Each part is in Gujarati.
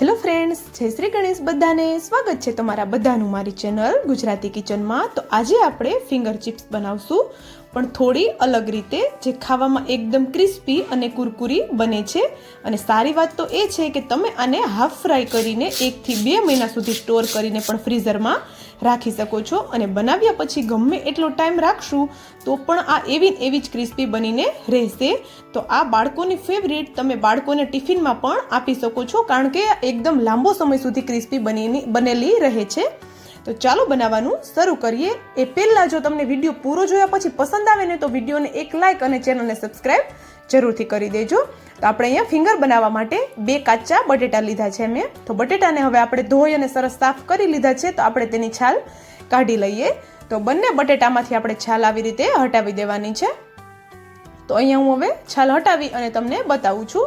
હેલો ફ્રેન્ડ્સ જય શ્રી ગણેશ બધાને. સ્વાગત છે તમારા બધાનું મારી ચેનલ ગુજરાતી કિચનમાં. તો આજે આપણે ફિંગર ચિપ્સ બનાવશું. પણ થોડી અલગ રીતે જે ખાવામાં એકદમ ક્રિસ્પી અને કુરકુરી બને છે. અને સારી વાત તો એ છે કે તમે આને હાફ ફ્રાય કરીને એકથી બે મહિના સુધી સ્ટોર કરીને પણ ફ્રીઝરમાં રાખી શકો છો અને બનાવ્યા પછી ગમે એટલો ટાઈમ રાખશું, તો પણ આ એવી એવી જ ક્રિસ્પી બનીને રહેશે. તો આ બાળકોની ફેવરિટ તમે બાળકોને ટિફિનમાં પણ આપી શકો છો, કારણ કે એકદમ લાંબો સમય સુધી ક્રિસ્પી બની બનેલી રહે છે. તો ચાલો બનાવવાનું શરૂ કરીએ. એ પહેલાં જો તમને વીડિયો પૂરો જોયા પછી પસંદ આવે ને તો વિડીયોને એક લાઇક અને ચેનલને સબસ્ક્રાઇબ જરૂરથી કરી દેજો. તો આપણે અહીંયા ફિંગર બનાવવા માટે બે કાચા બટેટા લીધા છે મેં. તો બટેટાને હવે આપણે ધોઈ અને સરસ સાફ કરી લીધા છે. તો આપણે તેની છાલ કાઢી લઈએ. તો બંને બટેટામાંથી આપણે છાલ આવી રીતે હટાવી દેવાની છે. તો અહીંયા હું હવે છાલ હટાવી અને તમને બતાવું છું.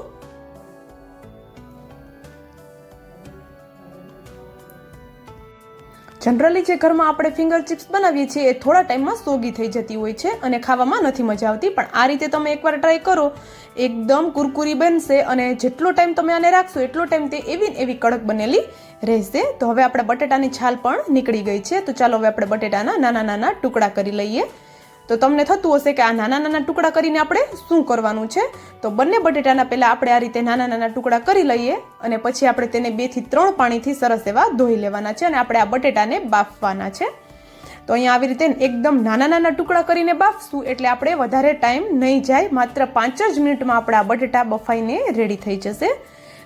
જનરલી જે ઘરમાં આપણે ફિંગર ચિપ્સ બનાવીએ છીએ, એ થોડા ટાઈમમાં સોગી થઈ જતી હોય છે અને ખાવામાં નથી મજા આવતી. પણ આ રીતે તમે એકવાર ટ્રાય કરો. એકદમ કુરકુરી બનશે અને જેટલો ટાઈમ તમે આને રાખશો, એટલો ટાઈમ તે એવી એવી કડક બનેલી રહેશે. તો હવે આપણે બટેટાની છાલ પણ નીકળી ગઈ છે. તો ચાલો હવે આપણે બટેટાના નાના નાના ટુકડા કરી લઈએ. તો તમને થતું હશે કે આ નાના નાના ટુકડા કરીને આપણે શું કરવાનું છે? તો બંને બટેટાના પહેલાં આપણે આ રીતે નાના નાના ટુકડા કરી લઈએ અને પછી આપણે તેને બેથી ત્રણ પાણીથી સરસ એવા ધોઈ લેવાના છે અને આપણે આ બટેટાને બાફવાના છે. તો અહીંયા આવી રીતે એકદમ નાના નાના ટુકડા કરીને બાફશું એટલે આપણે વધારે ટાઈમ નહીં જાય. માત્ર પાંચ જ મિનિટમાં આપણે આ બટેટા બફાઈને રેડી થઈ જશે.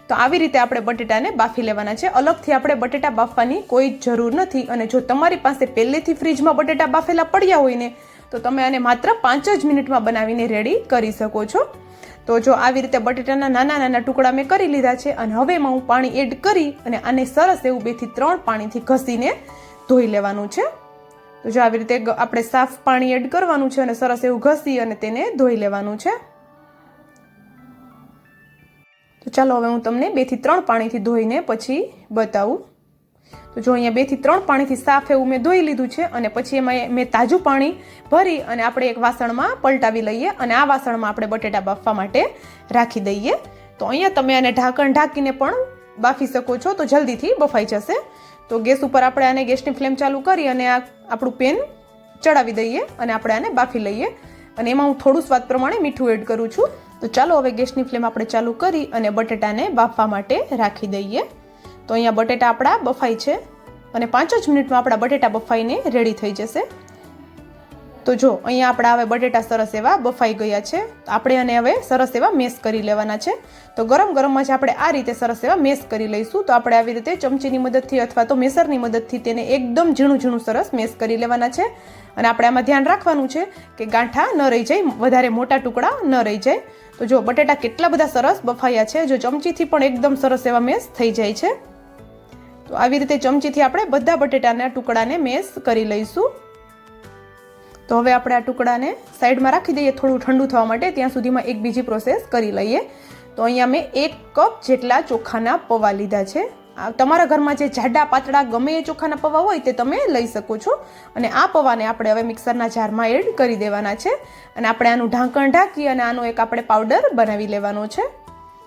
તો આવી રીતે આપણે બટેટાને બાફી લેવાના છે. અલગથી આપણે બટેટા બાફવાની કોઈ જરૂર નથી અને જો તમારી પાસે પહેલેથી ફ્રીજમાં બટેટા બાફેલા પડ્યા હોય ને તો તમે આને માત્ર પાંચ જ મિનિટમાં બનાવીને રેડી કરી શકો છો. તો જો આવી રીતે બટેટાના નાના નાના ટુકડા મેં કરી લીધા છે અને હવે એમાં હું પાણી એડ કરી અને આને સરસ એવું બેથી ત્રણ પાણીથી ઘસીને ધોઈ લેવાનું છે. તો જો આવી રીતે આપણે સાફ પાણી એડ કરવાનું છે અને સરસ એવું ઘસી અને તેને ધોઈ લેવાનું છે. તો ચાલો હવે હું તમને બેથી ત્રણ પાણીથી ધોઈને પછી બતાવું. તો જો અહીંયા બેથી ત્રણ પાણીથી સાફ એવું મેં ધોઈ લીધું છે અને પછી એમાં મેં તાજું પાણી ભરી અને આપણે એક વાસણમાં પલટાવી લઈએ અને આ વાસણમાં આપણે બટેટા બાફવા માટે રાખી દઈએ. તો અહીંયા તમે આને ઢાંકણ ઢાંકીને પણ બાફી શકો છો. તો જલ્દીથી બફાઈ જશે. તો ગેસ ઉપર આપણે આને ગેસની ફ્લેમ ચાલુ કરી અને આ આપણું પેન ચડાવી દઈએ અને આપણે આને બાફી લઈએ. અને એમાં હું થોડું સ્વાદ પ્રમાણે મીઠું એડ કરું છું. તો ચાલો હવે ગેસની ફ્લેમ આપણે ચાલુ કરી અને બટેટાને બાફવા માટે રાખી દઈએ. તો અહીંયા બટેટા આપણા બફાઈ છે અને પાંચ જ મિનિટમાં આપણા બટેટા બફાઈને રેડી થઈ જશે. તો જો, અહીંયા આપણા હવે બટેટા સરસ એવા બફાઈ ગયા છે. આપણે અને હવે સરસ એવા મેસ કરી લેવાના છે. તો ગરમ ગરમમાં જ આપણે આ રીતે સરસ એવા મેસ કરી લઈશું. તો આપણે આવી રીતે ચમચીની મદદથી અથવા તો મેસરની મદદથી તેને એકદમ ઝીણું ઝીણું સરસ મેસ કરી લેવાના છે. અને આપણે આમાં ધ્યાન રાખવાનું છે કે ગાંઠા ન રહી જાય, વધારે મોટા ટુકડા ન રહી જાય. તો જો, બટેટા કેટલા બધા સરસ બફાયા છે. જો ચમચીથી પણ એકદમ સરસ એવા મેસ થઈ જાય છે. તો આવી રીતે ચમચીથી આપણે બધા બટેટાના ટુકડાને મેસ કરી લઈશું. તો હવે આપણે આ ટુકડાને સાઈડમાં રાખી દઈએ થોડું ઠંડુ થવા માટે, ત્યાં સુધીમાં એક બીજી પ્રોસેસ કરી લઈએ. તો અહીંયા મેં એક કપ જેટલા ચોખાના પૌવા લીધા છે. તમારા ઘરમાં જે જાડા પાતળા ગમે એ ચોખાના પૌવા હોય તે તમે લઈ શકો છો. અને આ પૌવાને આપણે હવે મિક્સરના જારમાં એડ કરી દેવાના છે. અને આપણે આનું ઢાંકણ ઢાંકી અને આનો એક આપણે પાવડર બનાવી લેવાનો છે.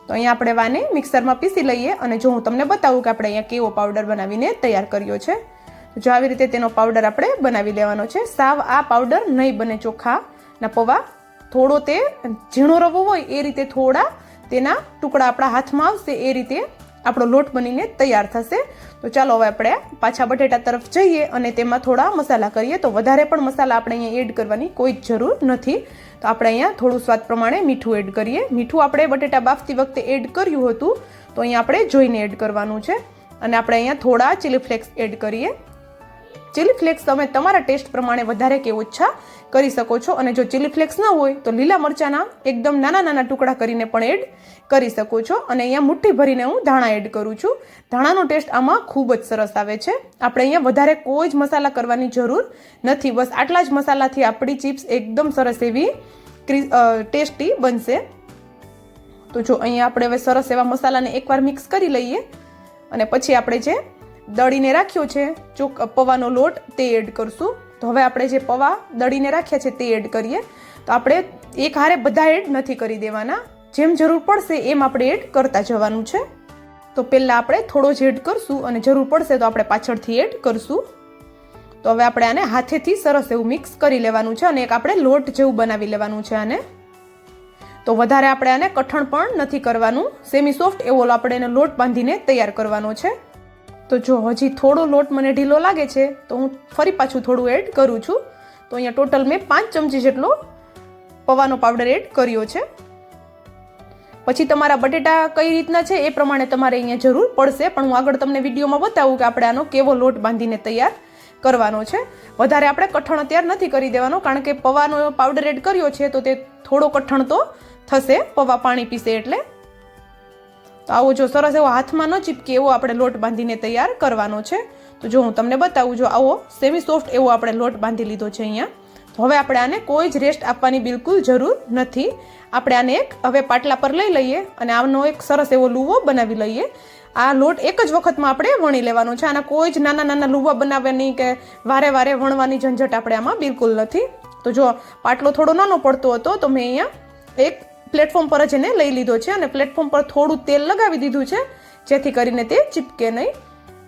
તો અહીંયા આપણે વાને મિક્સરમાં પીસી લઈએ અને જો હું તમને બતાવું કે આપણે અહીંયા કેવો પાવડર બનાવીને તૈયાર કર્યો છે જો આવી રીતે તેનો પાવડર આપણે બનાવી લેવાનો છે. સાવ આ પાવડર નહીં બને ચોખાના પૌવા. થોડો તે ઝીણો રવો હોય એ રીતે થોડા તેના ટુકડા આપણા હાથમાં આવશે એ રીતે આપણો લોટ બનીને તૈયાર થશે. તો ચાલો હવે આપણે પાછા બટેટા તરફ જઈએ અને તેમાં થોડા મસાલા કરીએ. તો વધારે પણ મસાલા આપણે અહીંયા એડ કરવાની કોઈ જ જરૂર નથી. તો આપણે અહીંયા થોડું સ્વાદ પ્રમાણે મીઠું એડ કરીએ. મીઠું આપણે બટેટા બાફતી વખતે એડ કર્યું હતું. તો અહીંયા આપણે જોઈને એડ કરવાનું છે. અને આપણે અહીંયા થોડા ચીલી ફ્લેક્સ એડ કરીએ. ચીલી ફ્લેક્સ તમે તમારા ટેસ્ટ પ્રમાણે વધારે કે ઓછા કરી શકો છો. અને જો ચીલી ફ્લેક્સ ન હોય, તો લીલા મરચાંના એકદમ નાના નાના ટુકડા કરીને પણ એડ કરી શકો છો. અને અહીંયા મુઠ્ઠી ભરીને હું ધાણા એડ કરું છું. ધાણાનો ટેસ્ટ આમાં ખૂબ જ સરસ આવે છે. આપણે અહીંયા વધારે કોઈ જ મસાલા કરવાની જરૂર નથી. બસ આટલા જ મસાલાથી આપણી ચિપ્સ એકદમ સરસ એવી ટેસ્ટી બનશે. તો જો અહીંયા આપણે હવે સરસ એવા મસાલાને એકવાર મિક્સ કરી લઈએ. અને પછી આપણે જે દળીને રાખ્યો છે, જો પૌવાનો લોટ તે એડ કરશું. તો હવે આપણે જે પૌવા દળીને રાખ્યા છે તે એડ કરીએ. તો આપણે એક હારે બધા એડ નથી કરી દેવાના. જેમ જરૂર પડશે એમ આપણે એડ કરતા જવાનું છે. તો પહેલાં આપણે થોડો જ એડ કરશું અને જરૂર પડશે તો આપણે પાછળથી એડ કરશું. તો હવે આપણે આને હાથેથી સરસ એવું મિક્સ કરી લેવાનું છે અને એક આપણે લોટ જેવું બનાવી લેવાનું છે આને. તો વધારે આપણે આને કઠણ પણ નથી કરવાનું. સેમી સોફ્ટ એવો આપણે એને લોટ બાંધીને તૈયાર કરવાનો છે. તો જો હજી થોડો લોટ મને ઢીલો લાગે છે, તો હું ફરી પાછું થોડું એડ કરું છું. તો અહીંયા ટોટલ મેં પાંચ ચમચી જેટલો પવાનો પાવડર એડ કર્યો છે. પછી તમારા બટેટા કઈ રીતના છે એ પ્રમાણે તમારે અહીંયા જરૂર પડશે, પણ હું આગળ તમને વિડીયોમાં બતાવું કે આપણે આનો કેવો લોટ બાંધીને તૈયાર કરવાનો છે. વધારે આપણે કઠણ અત્યારે નથી કરી દેવાનો, કારણ કે પવાનો પાવડર એડ કર્યો છે, તો તે થોડો કઠણ તો થશે, પવા પાણી પીશે એટલે. તો આવો જો સરસ એવો હાથમાં ન ચીપકે એવો આપણે લોટ બાંધીને તૈયાર કરવાનો છે. તો જો હું તમને બતાવું, જો આવો સેમી સોફ્ટ એવો આપણે લોટ બાંધી લીધો છે અહીંયા. તો હવે આપણે આને કોઈ જ રેસ્ટ આપવાની બિલકુલ જરૂર નથી. આપણે આને એક હવે પાટલા પર લઈ લઈએ અને આનો એક સરસ એવો લુવો બનાવી લઈએ. આ લોટ એક જ વખતમાં આપણે વણી લેવાનો છે. આના કોઈ જ નાના નાના લુવા બનાવવાની કે વારે વારે વણવાની ઝંઝટ આપણે આમાં બિલકુલ નથી. તો જો પાટલો થોડો નાનો પડતો હતો, તો મેં અહીંયા એક પ્લેટફોર્મ પર જ એને લઈ લીધો છે અને પ્લેટફોર્મ પર થોડું તેલ લગાવી દીધું છે, જેથી કરીને તે ચીપકે નહીં.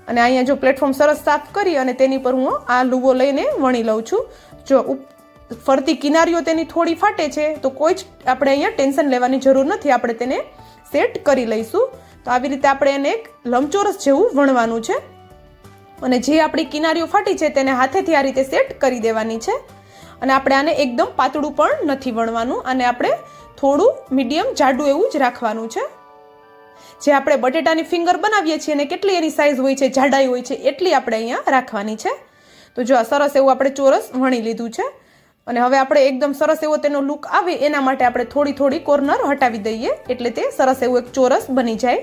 અને અહીંયા જો પ્લેટફોર્મ સરસ સાફ કરી અને તેની પર હું આ લુવો લઈને વણી લઉં છું. જો ફરતી કિનારીઓ તેની થોડી ફાટે છે, તો કોઈ જ આપણે અહીંયા ટેન્શન લેવાની જરૂર નથી. આપણે તેને સેટ કરી લઈશું. તો આવી રીતે આપણે એને એક લંબચોરસ જેવું વણવાનું છે. અને જે આપણી કિનારીઓ ફાટી છે, તેને હાથેથી આ રીતે સેટ કરી દેવાની છે. અને આપણે આને એકદમ પાતળું પણ નથી વણવાનું. અને આપણે થોડું મીડિયમ જાડું એવું જ રાખવાનું છે. જે આપણે બટેટાની ફિંગર બનાવીએ છીએ અને કેટલી એની સાઇઝ હોય છે, જાડાઈ હોય છે, એટલી આપણે અહીંયા રાખવાની છે. તો જો આ સરસ એવું આપણે ચોરસ વણી લીધું છે. અને હવે આપણે એકદમ સરસ એવો તેનો લુક આવે એના માટે આપણે થોડી થોડી કોર્નર હટાવી દઈએ, એટલે તે સરસ એવું એક ચોરસ બની જાય.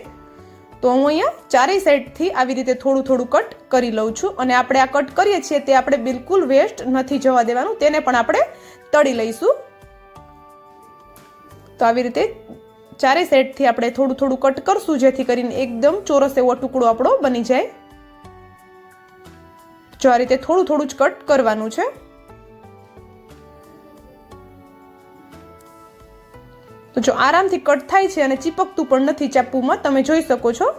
તો હું અહીંયા ચારેય સાઈડથી આવી રીતે થોડું થોડું કટ કરી લઉં છું. અને આપણે આ કટ કરીએ છીએ તે આપણે બિલકુલ વેસ્ટ નથી જવા દેવાનું, તેને પણ આપણે તળી લઈશું. તો આવી રીતે ચારે સેટથી આપણે થોડું થોડું કટ કરશું, જેથી કરીને એકદમ ચોરસ એવો ટુકડો આપણો બની જાય. જો આ રીતે થોડું થોડું જ કટ કરવાનું છે. તો જો આરામથી કટ થાય છે અને ચીપકતું પણ નથી ચાપુમાં તમે જોઈ શકો છો.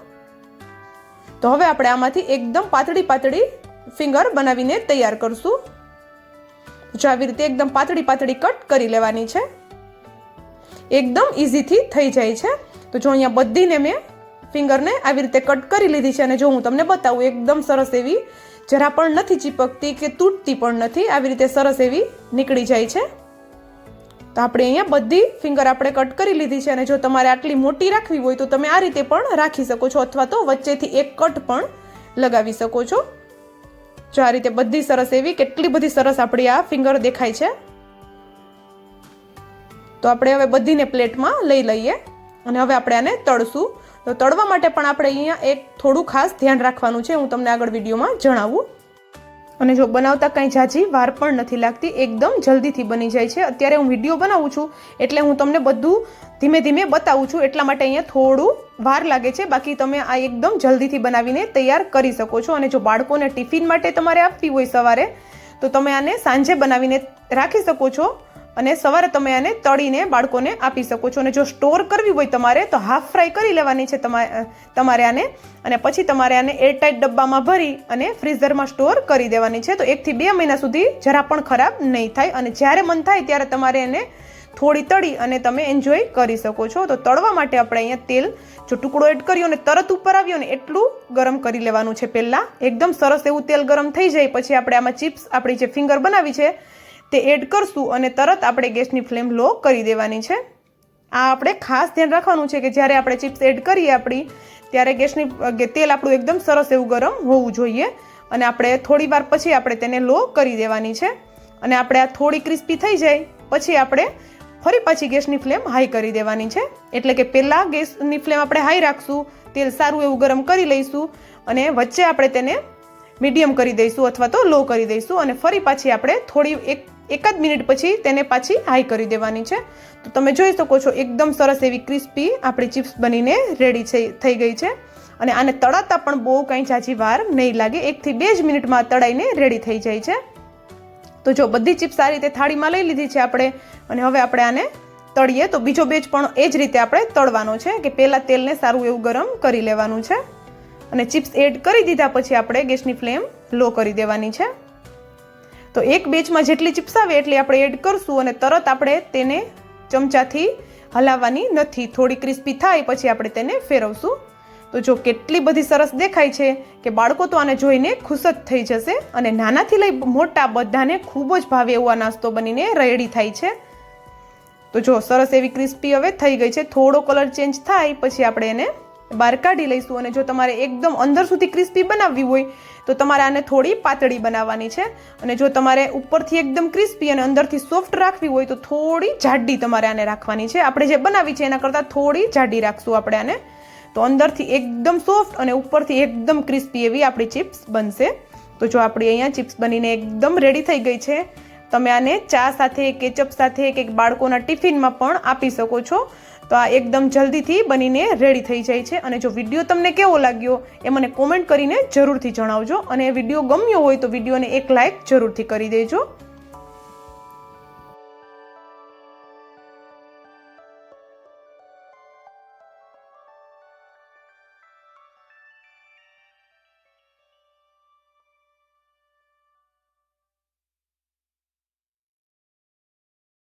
તો હવે આપણે આમાંથી એકદમ પાતળી પાતળી ફિંગર બનાવીને તૈયાર કરશું. જો આવી રીતે એકદમ પાતળી પાતળી કટ કરી લેવાની છે. એકદમ ઇઝીથી થઈ જાય છે. તો જો અહીંયા બધીને મેં ફિંગરને આવી રીતે કટ કરી લીધી છે અને જો હું તમને બતાવું, એકદમ સરસ એવી જરા પણ નથી ચીપકતી કે તૂટતી પણ નથી, આવી રીતે સરસ એવી નીકળી જાય છે. તો આપણે અહીંયા બધી ફિંગર આપણે કટ કરી લીધી છે અને જો તમારે આટલી મોટી રાખવી હોય તો તમે આ રીતે પણ રાખી શકો છો અથવા તો વચ્ચેથી એક કટ પણ લગાવી શકો છો. જો આ રીતે બધી સરસ એવી, કેટલી બધી સરસ આપણી આ ફિંગર દેખાય છે. તો આપણે હવે બધીને પ્લેટમાં લઈ લઈએ અને હવે આપણે આને તળશું. તો તળવા માટે પણ આપણે અહીંયા એક થોડું ખાસ ધ્યાન રાખવાનું છે. હું તમને આગળ વિડીયોમાં જણાવું. અને જો બનાવતા કંઈ જાજી વાર પણ નથી લાગતી, એકદમ જલ્દીથી બની જાય છે. અત્યારે હું વીડિયો બનાવું છું, એટલે હું તમને બધું ધીમે ધીમે બતાવું છું. એટલા માટે અહીંયા થોડું વાર લાગે છે. બાકી તમે આ એકદમ જલ્દીથી બનાવીને તૈયાર કરી શકો છો. અને જો બાળકોને ટિફિન માટે તમારે આપવી હોય સવારે, તો તમે આને સાંજે બનાવીને રાખી શકો છો. અને સવારે તમે આને તળીને બાળકોને આપી શકો છો. અને જો સ્ટોર કરવી હોય તમારે, તો હાફ ફ્રાય કરી લેવાની છે તમારે આને. અને પછી તમારે આને એરટાઇટ ડબ્બામાં ભરી અને ફ્રીઝરમાં સ્ટોર કરી દેવાની છે. તો એકથી બે મહિના સુધી જરા પણ ખરાબ નહીં થાય. અને જ્યારે મન થાય ત્યારે તમારે એને થોડી તળી અને તમે એન્જોય કરી શકો છો. તો તળવા માટે આપણે અહીંયા તેલ, જો ટુકડો એડ કર્યો ને તરત ઉપર આવ્યો ને એટલું ગરમ કરી લેવાનું છે પહેલાં. એકદમ સરસ એવું તેલ ગરમ થઈ જાય. પછી આપણે આમાં ચિપ્સ, આપણી જે ફિંગર બનાવી છે તે એડ કરશું અને તરત આપણે ગેસની ફ્લેમ લો કરી દેવાની છે. આ આપણે ખાસ ધ્યાન રાખવાનું છે કે જ્યારે આપણે ચિપ્સ એડ કરીએ આપણી, ત્યારે ગેસની તેલ આપણું એકદમ સરસ એવું ગરમ હોવું જોઈએ અને આપણે થોડી વાર પછી આપણે તેને લો કરી દેવાની છે. અને આપણે આ થોડી ક્રિસ્પી થઈ જાય પછી આપણે ફરી પાછી ગેસની ફ્લેમ હાઈ કરી દેવાની છે. એટલે કે પહેલાં ગેસની ફ્લેમ આપણે હાઈ રાખશું, તેલ સારું એવું ગરમ કરી લઈશું અને વચ્ચે આપણે તેને મીડિયમ કરી દઈશું અથવા તો લો કરી દઈશું અને ફરી પાછી આપણે થોડી એક એકાદ મિનિટ પછી તેને પાછી હાઈ કરી દેવાની છે. તો તમે જોઈ શકો છો, એકદમ સરસ એવી ક્રિસ્પી આપણી ચિપ્સ બનીને રેડી થઈ ગઈ છે. અને આને તળાતા પણ બહુ કંઈ ઝાઝી વાર નહીં લાગે. એકથી બે જ મિનિટમાં તળાઈને રેડી થઈ જાય છે. તો જો બધી ચિપ્સ આ રીતે થાળીમાં લઈ લીધી છે આપણે, અને હવે આપણે આને તળીએ. તો બીજો બેચ પણ એ જ રીતે આપણે તળવાનો છે કે પહેલાં તેલને સારું એવું ગરમ કરી લેવાનું છે. અને ચિપ્સ એડ કરી દીધા પછી આપણે ગેસની ફ્લેમ લો કરી દેવાની છે. તો એક બેચમાં જેટલી ચિપ્સ આવે એટલી આપણે એડ કરશું અને તરત આપણે તેને ચમચાથી હલાવવાની નથી. થોડી ક્રિસ્પી થાય પછી આપણે તેને ફેરવશું. તો જો કેટલી બધી સરસ દેખાય છે કે બાળકો તો આને જોઈને ખુશ જ થઈ જશે અને નાનાથી લઈ મોટા બધાને ખૂબ જ ભાવે એવો નાસ્તો બનીને રેડી થાય છે. તો જો સરસ એવી ક્રિસ્પી હવે થઈ ગઈ છે. થોડો કલર ચેન્જ થાય પછી આપણે એને બહાર કાઢી લઈશું અને જો તમારે એકદમ અંદર સુધી ક્રિસ્પી બનાવવી હોય, તો તમારે આને થોડી પાતળી બનાવવાની છે. અને જો તમારે ઉપરથી એકદમ ક્રિસ્પી અને અંદરથી સોફ્ટ રાખવી હોય, તો થોડી જાડી તમારે આને રાખવાની છે. આપણે જે બનાવી છે, એના કરતાં થોડી જાડી રાખશું આપણે આને. તો અંદરથી એકદમ સોફ્ટ અને ઉપરથી એકદમ ક્રિસ્પી એવી આપણી ચિપ્સ બનશે. તો જો આપણી અહીંયા ચિપ્સ બનીને એકદમ રેડી થઈ ગઈ છે. તમે આને ચા સાથે, કેચઅપ સાથે કે બાળકોના ટિફિનમાં પણ આપી શકો છો. તો આ એકદમ જલ્દીથી બનીને રેડી થઈ જાય છે. અને જો વીડિયો તમને કેવો લાગ્યો એ મને કોમેન્ટ કરીને જરૂરથી જણાવજો. અને વીડિયો ગમ્યો હોય તો વિડીયોને એક લાઇક જરૂરથી કરી દેજો.